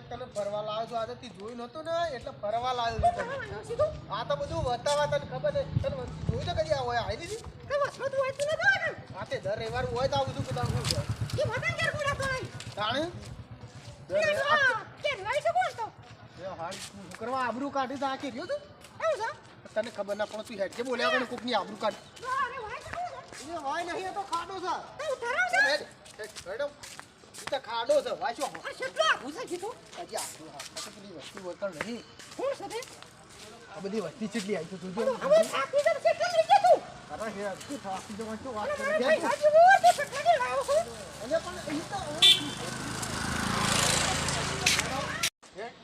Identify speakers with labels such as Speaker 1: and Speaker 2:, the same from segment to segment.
Speaker 1: કોક તને ફરવા લાવ્યો છું? આજે તી જોયું નતું ને? એટલે ફરવા લાવ્યો છું આ તો બધું વતાવા તને ખબર છે. તને જોયું તો કદી આ હોય આવી દીધી આ તે દર રવિવાર હોય તો આવું છું કે તારું શું છે? તાણે? દર રવિવાર- એ હાલ તું શું કરવા? આબરૂ કાઢી તા આખી રહ્યો તું તને ખબર ના પણ તું હેડ કે બોલ્યા કોણ કોકની આબરૂ કાઢ. એ હોય નહીં તો ખાડો છે. તું હેડ, છે ઈ તો ખાડો છે. વાંચો હજી આબરૂ હા? આ તો પેલી વસ્તુ વળતર નહીં. આ બધી વસ્તી ચેટલી આવી છે તું જો. અરે હેડ શું થાકી જવાનું શું વાત કરે હેડ. અને પણ ઈ તો હેડ.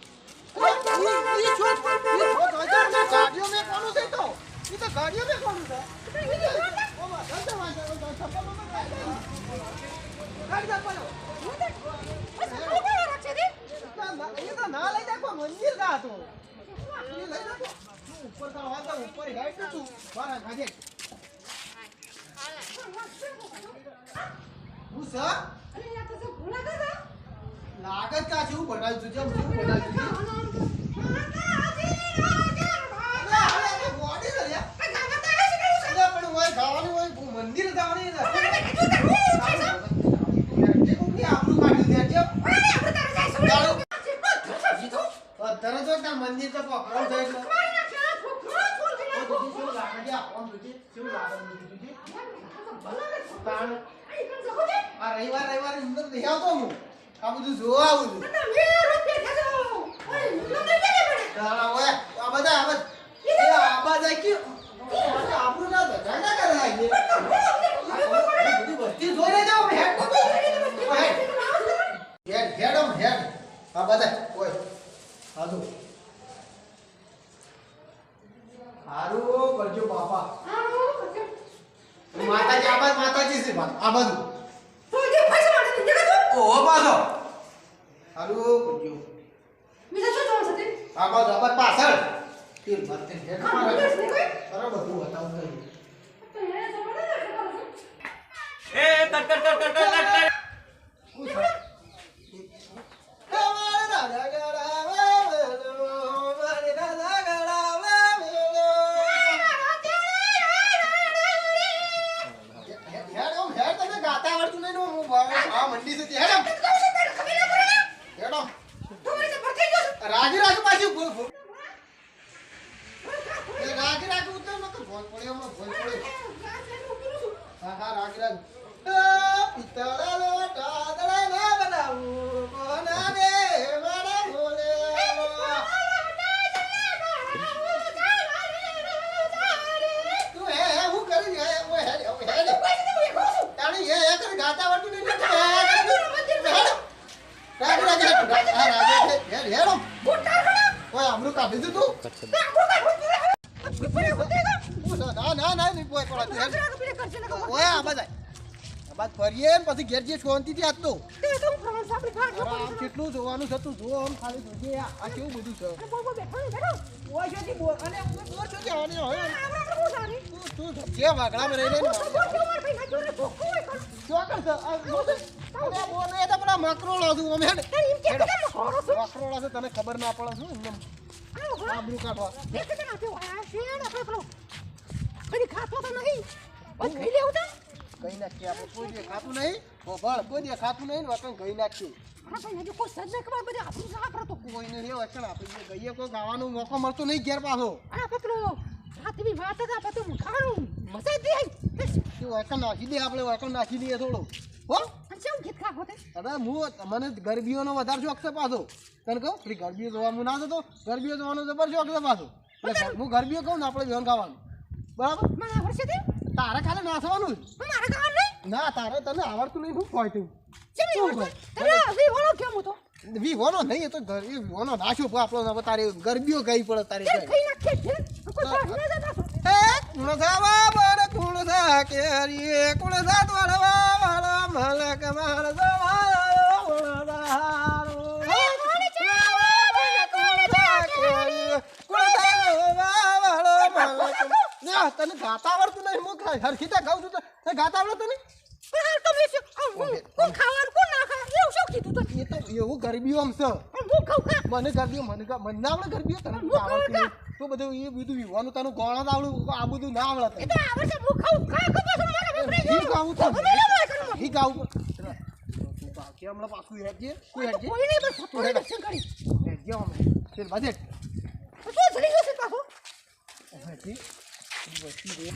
Speaker 1: ઈ- ઈ છોડ પણ- ઈ છોડ હોય તો આ ગાડીઓ મેં કોનું છે તો. ઈ તો ગાડીઓ મેં કોનું છે. ઓમાં ધંધો વાંચે, ઓલો છપ્પનમાં મેં ગાડી ગાડી દા મંદિર જા હતો લઈ જા તો. તું ઉપર તો હોય તો ઉપર હેડ તું મારા ગાજે હું સર લાગત કા જેવું બનાવ્યું જેમ જેવું બનાવ્યું છે અરે, અરે, અરે, ગોળી છે લ્યા. અરે, પણ ઓય ગાવાની ઓય મંદિર જવાની ને. જે કોકની આબરૂ કાઢી દે છે. અત્યારે જો તાર મંદિર તો પકડો છે? ગયો રવિવાર રવિવારે અંદર નહીં આવતો હું. આ બધું જોવા આવું છું તાણા ઓય, આ બધા આ બધા- એ આ બધા કે- આબરૂ ના બધાય ના કરે આ જે. આ બધી વસ્તી જોઈ લેજો, અમે હેડ કરતો. ઓય, હેડ, હેડ આમ, હેડ. આ બધા, ઓય, આ જો. હારું કરજો બાપા. માતાજી આ બાજુ માતાજી છે આ બાજુ. ઓહો બાજુ હારું કરજો આ બાજુ આ બાજુ પાછળ. તીર મારતે હેડ મારે. અરે બધું બતાવું
Speaker 2: એ કટ કટ કટ કટ
Speaker 1: ના ના ના નહીં પોય પડાતી હેડ ઓય આ બધા. આ બાદ ફરીએ ને પછી ઘેર જે શાંતિથી આજ તો. અરે આમ કેટલું જોવાનું છે તું જો આમ ખાલી જોજે આ આ કેવું બધું છે? ઓય શેથી બોલ અને બોલ છો જવાની હવે. તું તું જે વાગડામાં રહીને શું કરશે આ બોલ. અરે બોલ એ તો પેલા મકરોળો છું અમે હેડ. મકરોળો છે. તને ખબર ના પડે શું એમ આબરૂ કાઢવા કઈ નાખીએ આપણે કોઈ દે ખાતું નહીં? ઓ બળ કોઈ દે ખાતું નહીં ને વતન કઈ નાખ્યું કોઈ નહીં વચન આપણે ગઈએ કોઈ ગાવાનો મોકો મળતો નહીં ઘેર પાછો. એ વચન નાખી દે આપણે વચન નાખી દઈએ થોડું. હો? અરે હું મને ગરબીઓનો વધારે શોખ છે પાછો. તને કહું પછી ગરબીઓ જોવા હું ના જતો ગરબીઓ જોવાનો જબર શોખ છે પાછો. હું ગરબીઓ કહું ને આપણે વેણ ગાવાનું બરાબર? તારે ખાલી નાચવાનું જ ના તારે તને આવડતું નહીં હું કોઈ તું કેમ નહીં એ તો એ વિહોનો નાખ્યો પણ આપણો તારે ગરબીઓ ગઈ પડે તારે એ કુણ સાવા બર કુણ સા કેરી કુણ સા મલક માર સવારો ઉણધારો. કુણ સા તોડવા વાળો મલક. ના, તને ગાતા આવડતું નહીં હું ખાઈ હરખીતા ગાઉં છું તો તને તો એ તો એવું ગરબીઓ આમ છે મને મને મને ના આવડે ગરબીઓ તને આવડતું તો બધું એ બધું વિવાનું તને ગોળા આવડે આ બધું ના આવડે તને ગાવું તો પણ. તું બાકી હમણાં પાછું હેડજે કોઈ હેડજે હેડજે હમણાં પેલ બાજે હેડજે ઈ વસ્તી રે.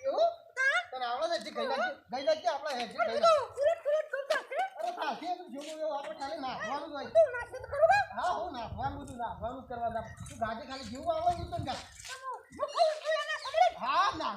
Speaker 1: એવું તને આવડે છે ગઈ લાગજે ગઈ લાગજે આપણે હેડજે ગઈ લાગજે. અરે થાકી એમ જોવું એવું આપણે ખાલી નાખવાનું જ હોય હા હું નાખવાનું બધું નાખવાનું જ કરવાનું તું ગાજે ખાલી જેવું આવે એવું તને ગાજ. હા ના આપણે નાખવાનું જ છે. અરે મેં જો કે રમણ ભમણ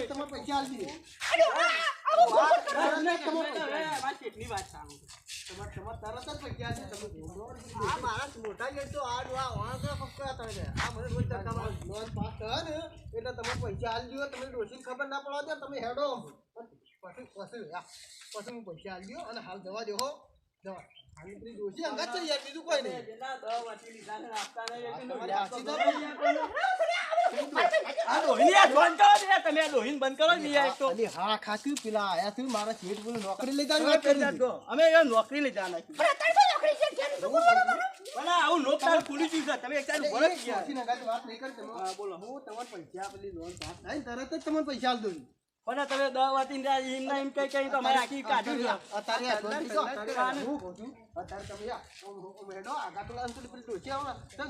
Speaker 1: પૈસા આલી દ્યો. તમે ડોશીને ખબર ના પડવા દે તમે હેડો. પછી પછી પછી હું પૈસા આલી દ્યો અને હાલ જવા દો હો. જવા. હાલ પેલી ડોશી છે યાર બીજું કોઈ નહીં.
Speaker 2: તમે આ બંધ કરો ને યાર તો.
Speaker 1: અલી હા ખાતું પેલા આયા છે મારા શેઠ બોલે નોકરી લઈ વાત કરી.
Speaker 2: અમે એ નોકરી લઈ આ આવું નોકદાર ખુલી ગયું છે. તમે એક સાઈડ ઊભો રહો ને યાર.
Speaker 1: ડોશીને અંગાત વાત નહીં કરી
Speaker 2: હા, બોલો.
Speaker 1: હું તમને પૈસા પેલી લોન પાસ થાય તરત જ તમને પૈસા આલી દઉં
Speaker 2: પણ તમે દવા વાતીને ત્યાં એમ કઈ કઈ તો અમારે આખી કાઢી.
Speaker 1: અત્યારે અત્યારે હું તમે ઓમ આગા તો અંકલ પેલી ડોશી આવે ને,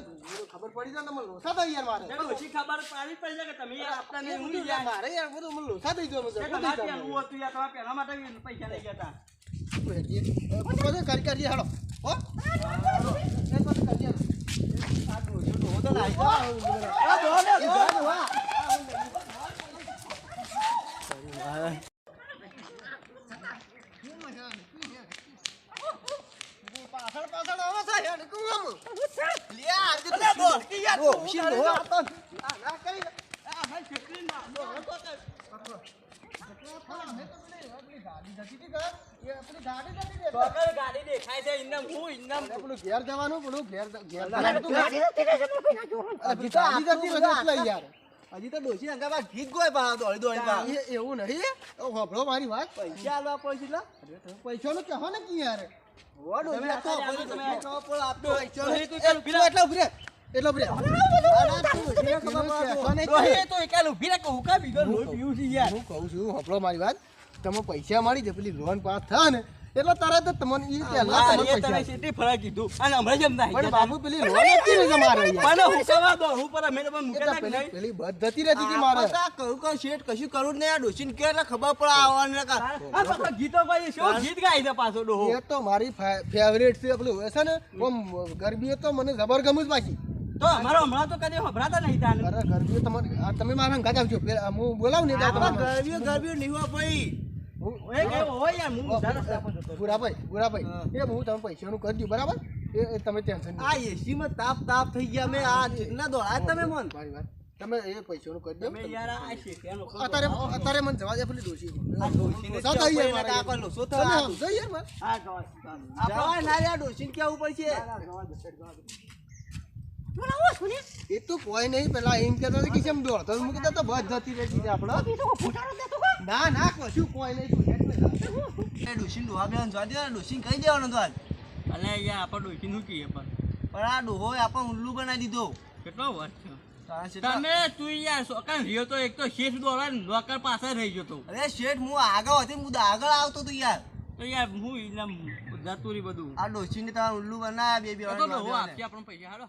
Speaker 1: ખબર પડી જાય ને મને લોસા થઈ યાર મારે
Speaker 2: ઓછી ખબર પાડી પડી જાય કે તમે યાર આપતા નહીં, હું યાર.
Speaker 1: મારે યાર બધું મને લોસા થઈ ગયો
Speaker 2: તમારે ત્યાં આવું હતું યાર, તમારે પહેલા માટે પૈસા લઈ ગયા હતા.
Speaker 1: કરી હો હેડો. એ બધું કરીએ. આ ડોશી ડોહો તો લાઈ જાય. આ ડોહો ને, ડોહો, ડોહો. પાછળ પાછળ આવે છે હેડ કું આમ. લે આ જે
Speaker 2: અરે કરે છે?
Speaker 1: આ ના કરી
Speaker 2: આ ભાઈ ના,
Speaker 1: પેલું ઘેર જવાનું પેલું ઘેર ઘેર હજી તો ગાડી જતી રહે એટલે યાર.
Speaker 3: હજી તો ડોશી અંગા પાસે ભીગ પા દોડી દોડી પા
Speaker 1: એવું નહીં ઓ હોભળો મારી વાત
Speaker 3: પૈસા આલવા પડશે એટલે
Speaker 1: પૈસાનું કહો ને કી યાર
Speaker 3: ઓ તો
Speaker 2: તમે
Speaker 1: એટલો ઊભી રહે. એટલો ઊભી રહે. ના, ના, તું ઊભી રહે, ખબર પડે. પૈસાને
Speaker 2: ડોહી તો એકાલ ઊભી રાખો હું કાં બીજો લોહી પીવું છું યાર
Speaker 1: હું કહું છું હોભળો મારી વાત તમે પૈસા મળી જાય પેલી લોન પાસ થાય ને એટલે તરત જ તમને ઈ પહેલા તમને પૈસા
Speaker 2: તમે
Speaker 1: આપે.
Speaker 2: ફરક કીધું અને હમણાં જેમ ના
Speaker 1: પણ બાબુ પેલી લોન હતી ને તમારે યાર.
Speaker 2: પણ દો હું પર અમે તો પણ મૂકે
Speaker 1: એટલે
Speaker 2: ના કે
Speaker 1: પેલી રહેતી મારે
Speaker 3: આ શેઠ કશું કરું ને આ ડોશીને કે એટલે ખબર પડે આવવાનું કા.
Speaker 2: આ પાછો ગીતો ભાઈ શું ગીત છે પાછો ડોહો
Speaker 1: એ તો મારી ફેવરેટ છે પેલું છે ને ઓમ ગરબી તો મને જબર ગમું જ પાછી
Speaker 2: તો અમારો હમણાં તો કદી હભરાતા નહીં તાને
Speaker 1: અરે ગરબી તમારે તમે મારા અંગાત આવજો હું બોલાવું ને તમારે-
Speaker 3: ગરબીઓ ગરબીઓ ભાઈ. ડોશીને કેવું પડશે?
Speaker 1: એ તો કોઈ નહીં પેલા એમ કેતા કે કેમ દોડતો? હું કીધા તો બસ જતી રહી છે આપણે ના ના કશું કોઈ નહીં તું હેડ પેલા.
Speaker 3: એ ડોશીને ડોહા બેન જોવા દે ને કહી દેવાનું તો આજ.
Speaker 2: યાર આપણે ડોશી શું કહીએ પણ?
Speaker 3: પણ આ ડોહો આપણે ઉલ્લુ બનાવી દીધો.
Speaker 2: કેટલો વર્ષ તમે તું યાર સોકાન રહ્યો તો એક તો શેઠ દોડા નોકર પાસે રહી ગયો તો.
Speaker 3: અરે શેઠ હું આગળ હતી હું આગળ આવતો તો યાર.
Speaker 2: તો યાર હું જતું બધું.
Speaker 3: આ ડોસીને તમારે ઉલ્લુ બનાવ્યા બે બે
Speaker 2: આપણને પૈસા હાલો.